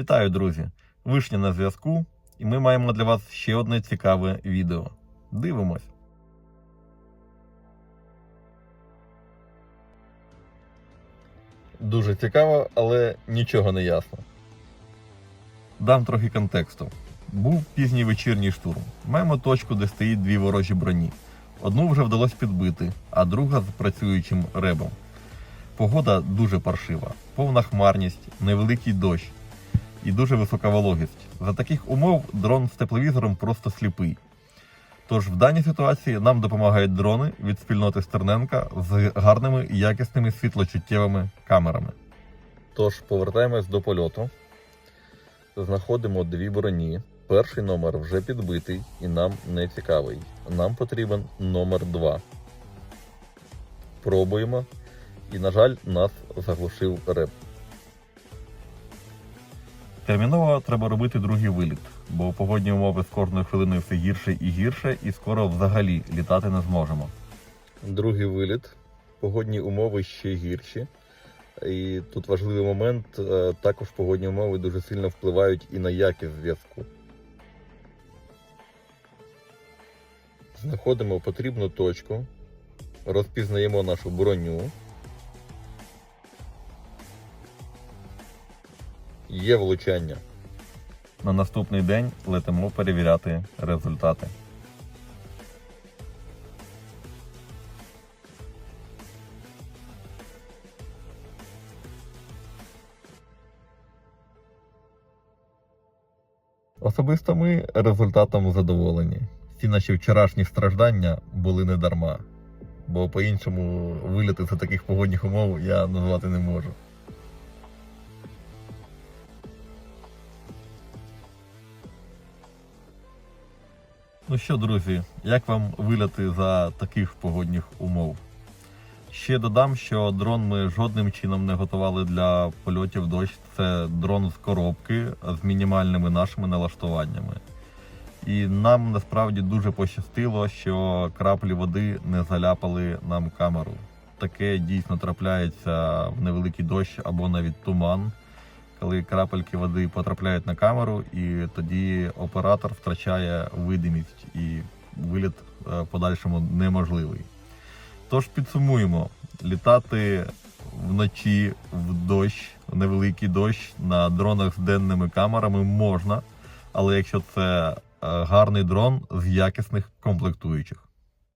Вітаю, друзі! Вишня на зв'язку, і ми маємо для вас ще одне цікаве відео. Дивимось. Дуже цікаво, але нічого не ясно. Дам трохи контексту. Був пізній вечірній штурм. Маємо точку, де стоїть дві ворожі броні. Одну вже вдалося підбити, а друга з працюючим ребом. Погода дуже паршива, повна хмарність, невеликий дощ і дуже висока вологість. За таких умов дрон з тепловізором просто сліпий. Тож в даній ситуації нам допомагають дрони від спільноти Стерненка з гарними і якісними світлочуттєвими камерами. Тож повертаємось до польоту. Знаходимо дві броні. Перший номер вже підбитий і нам не цікавий. Нам потрібен номер 2. Пробуємо. І, на жаль, нас заглушив реп. Терміново треба робити другий виліт, бо погодні умови з кожною хвилиною все гірше і гірше, і скоро взагалі літати не зможемо. Другий виліт. Погодні умови ще гірші. І тут важливий момент, е, також погодні умови дуже сильно впливають і на якість зв'язку. Знаходимо потрібну точку, розпізнаємо нашу броню. Є влучання. На наступний день летимо перевіряти результати. Особисто ми результатом задоволені. Всі наші вчорашні страждання були не дарма, бо по-іншому виліти за таких погодних умов я назвати не можу. Ну що, друзі, як вам виляти за таких погодних умов? Ще додам, що дрон ми жодним чином не готували для польотів дощ. Це дрон з коробки з мінімальними нашими налаштуваннями. І нам насправді дуже пощастило, що краплі води не заляпали нам камеру. Таке дійсно трапляється в невеликий дощ або навіть туман, коли крапельки води потрапляють на камеру, і тоді оператор втрачає видимість і виліт е, подальшому неможливий. Тож підсумуємо: літати вночі в дощ, в невеликий дощ на дронах з денними камерами можна, але якщо це е, гарний дрон з якісних комплектуючих.